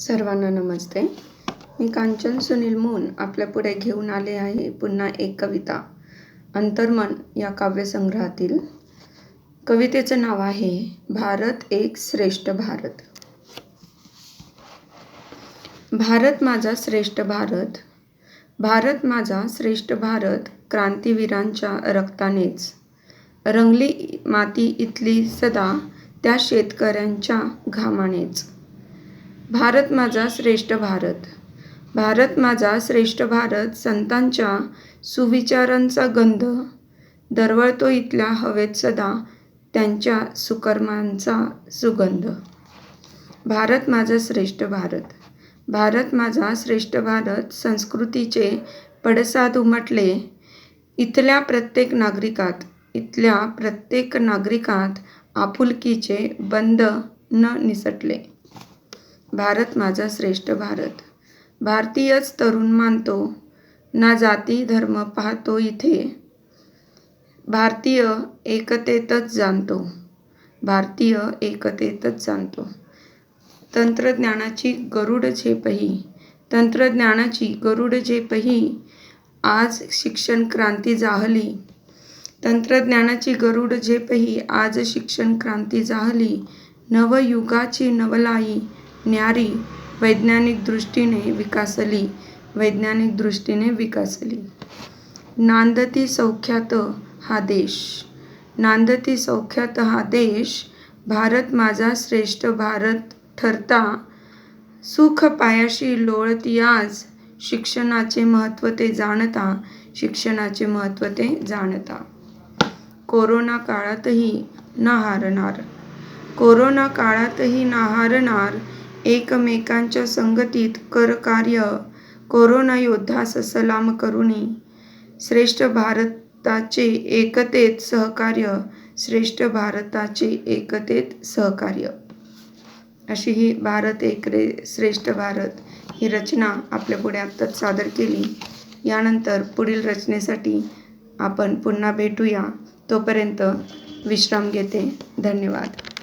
सर्वांना नमस्ते. मी कांचन सुनील मून आपल्या पुढे घेऊन आले आहे पुन्हा एक कविता अंतर्मन या काव्यसंग्रहातील. कवितेचं नाव आहे भारत एक श्रेष्ठ भारत. भारत माझा श्रेष्ठ भारत भारत माझा श्रेष्ठ भारत क्रांतीवीरांच्या रक्तानेच. रंगली माती इथली सदा त्या शेतकऱ्यांच्या घामानेच. भारत माझा श्रेष्ठ भारत. भारत माझा श्रेष्ठ भारत संतांच्या सुविचारांचा गंध. दरवळतो इथल्या हवेत सदा त्यांच्या सुकर्मांचा सुगंध. भारत माझा श्रेष्ठ भारत. भारत माझा श्रेष्ठ भारत संस्कृतीचे पडसाद उमटले. इथल्या प्रत्येक नागरिकात इथल्या प्रत्येक नागरिकात आपुलकीचे बंध न निसटले. भारत माझा श्रेष्ठ भारत. भारतीयच तरुण मानतो ना जाती धर्म पाहतो इथे. भारतीय एकतेतच जाणतो भारतीय एकतेतच जाणतो. तंत्रज्ञानाची गरुड झेपही तंत्रज्ञानाची गरुड झेपही आज शिक्षण क्रांती जाहली. तंत्रज्ञानाची गरुड झेपही आज शिक्षण क्रांती जाहली. नवयुगाची नवलाई न्यारी वैज्ञानिक दृष्टीने विकासली. वैज्ञानिक दृष्टीने विकासली. नांदती सौख्यात हा देश. नांदती सौख्यात हा देश भारत माझा श्रेष्ठ भारत ठरता. सुख पायाशी लोळती आज शिक्षणाचे महत्त्व ते जाणता शिक्षणाचे महत्त्व ते जाणता. कोरोना काळातही न हारणार. कोरोना काळातही ना हारणार एकमेकांच्या संगतीत कर कार्य कोरोना योद्धास सलाम करुणी. श्रेष्ठ भारताचे एकतेत सहकार्य श्रेष्ठ भारताचे एकतेत सहकार्य. अशी ही भारत एक रे श्रेष्ठ भारत ही रचना आपल्या पुढे आत्ताच सादर केली. यानंतर पुढील रचनेसाठी आपण पुन्हा भेटूया. तोपर्यंत विश्राम घेते. धन्यवाद.